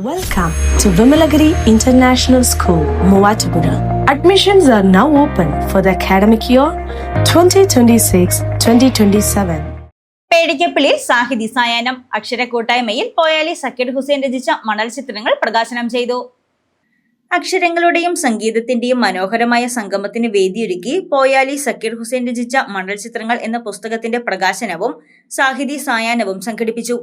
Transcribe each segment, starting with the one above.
Welcome to Vimalagiri International School, Muatupura. Admissions are now open for the academic year 2026-2027. പേടിക്കപ്പിളി Sahithi സായാഹ്നം അക്ഷരക്കൂട്ടായ്മയിൽ പോയാലി സക്കീർ ഹുസൈൻ രചിച്ച മണൽ ചിത്രങ്ങൾ പ്രകാശനം ചെയ്തു അക്ഷരങ്ങളുടെയും സംഗീതത്തിന്റെയും മനോഹരമായ സംഗമത്തിന് വേദിയൊരുക്കി പോയാലി സക്കീർ ഹുസൈൻ രചിച്ച മണൽ ചിത്രങ്ങൾ എന്ന പുസ്തകത്തിന്റെ പ്രകാശനവും സാഹിതി സായാഹ്നവും സംഘടിപ്പിച്ചു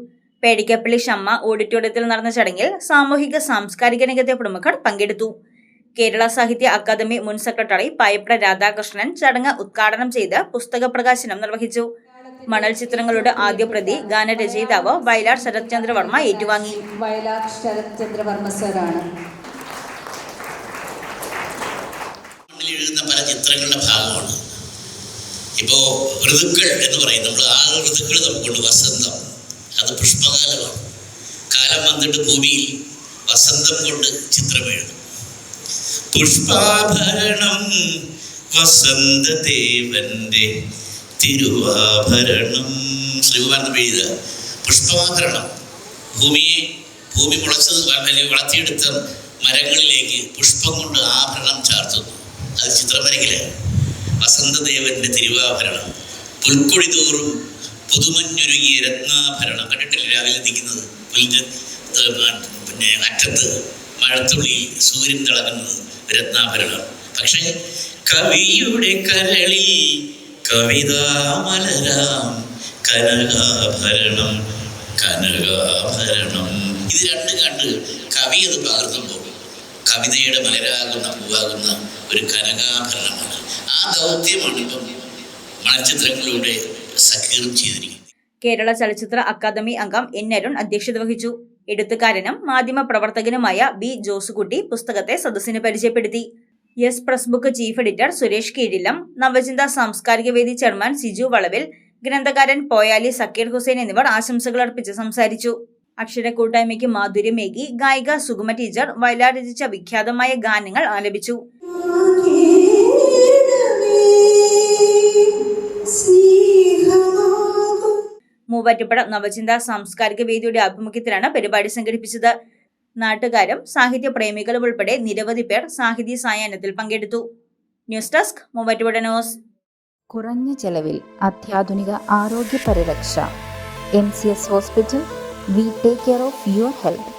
പേടിക്കപ്പള്ളി ഷമ്മ ഓഡിറ്റോറിയത്തിൽ നടന്ന ചടങ്ങിൽ സാമൂഹിക സാംസ്കാരിക രംഗത്തെ പ്രമുഖർ പങ്കെടുത്തു. കേരള സാഹിത്യ അക്കാദമി മുൻ സെക്രട്ടറി പായപ്ര രാധാകൃഷ്ണൻ ചടങ്ങ് ഉദ്ഘാടനം ചെയ്ത് പുസ്തക പ്രകാശനം നിർവഹിച്ചു. മണൽ ചിത്രങ്ങളുടെ ആദ്യ പ്രതി ഗാനരചയിതാവ് വയലാർ ശരത് ചന്ദ്രവർമ്മ ഏറ്റുവാങ്ങി. വയലാർ ശരത് ചന്ദ്രവർമ്മ സാറാണ് എഴുതുന്ന പല ചിത്രങ്ങളുടെ ഭാഗമാണ്. ഇപ്പോൾ ഋതുക്കൾ എന്ന് പറയും. നമ്മൾ ആ ഋതുക്കൾ നമുക്കുണ്ട് വസന്തം. അത് പുഷ്പകാലമാണ് കാലം വന്നിട്ട് ഭൂമിയിൽ വസന്തം കൊണ്ട് ചിത്രം എഴുതും. പുഷ്പാഭരണം വസന്തദേവന്റെ തിരുവാഭരണം. ശ്രീകുമാരൻ എഴുതുക. പുഷ്പാഭരണം ഭൂമിയെ ഭൂമി മുളച്ചത് അല്ലെങ്കിൽ വളർത്തിയെടുത്ത മരങ്ങളിലേക്ക് പുഷ്പം കൊണ്ട് ആഭരണം ചാർത്തുന്നു. അത് ചിത്രം വസന്തദേവന്റെ തിരുവാഭരണം. പുൽക്കൊടി തോറും പുതുമഞ്ഞൊരുങ്ങിയ രത്നാഭരണം കണ്ടിട്ടില്ല രാവിലെ നിൽക്കുന്നത്? പിന്നെ അറ്റത്ത് മഴത്തുള്ളിയിൽ സൂര്യൻ തിളങ്ങുന്നത് രത്നാഭരണം. പക്ഷേ കവിയുടെ കരളി കവിതാമലരാം കനകാഭരണം കനകാഭരണം. ഇത് രണ്ട് കണ്ട് കവി അത് പകർത്തുമ്പോൾ കവിതയുടെ മലരാകുന്ന പൂവാകുന്ന ഒരു കനകാഭരണമാണ്. ആ ദൗത്യമാണ് ഇപ്പം മണച്ചിത്രങ്ങളിലൂടെ സക്കീറും ചെയ്തിരിക്കുന്നത് കേരള ചലച്ചിത്ര അക്കാദമി അംഗം എൻ അരുൺ അധ്യക്ഷത വഹിച്ചു. എഴുത്തുകാരനും മാധ്യമ പ്രവർത്തകനുമായ ബി ജോസുകുട്ടി പുസ്തകത്തെ സദസ്സിന് പരിചയപ്പെടുത്തി. Yes press book chief editor Suresh കീഴിലം Navachintha സാംസ്കാരിക വേദി ചെയർമാൻ സിജു വളവിൽ ഗ്രന്ഥകാരൻ പോയാലി സക്കീർ ഹുസൈൻ എന്നിവർ ആശംസകൾ അർപ്പിച്ച് സംസാരിച്ചു. അക്ഷര കൂട്ടായ്മയ്ക്ക് മാധുര്യമേകി ഗായിക സുഗമ ടീച്ചർ വയലാർ രചിച്ച വിഖ്യാതമായ ഗാനങ്ങൾ ആലപിച്ചു. മൂവാറ്റുപുഴ നവചിന്ത സാംസ്കാരിക വേദിയുടെ ആഭിമുഖ്യത്തിലാണ് പരിപാടി സംഘടിപ്പിച്ചത്. നാട്ടുകാരും സാഹിത്യ പ്രേമികളും ഉൾപ്പെടെ നിരവധി പേർ സാഹിത്യ സായാഹ്നത്തിൽ പങ്കെടുത്തു. News desk Muvattupuzha news. കുറഞ്ഞ ചെലവിൽ അത്യാധുനിക ആരോഗ്യ പരിരക്ഷ. M C S hospital we take care of your health.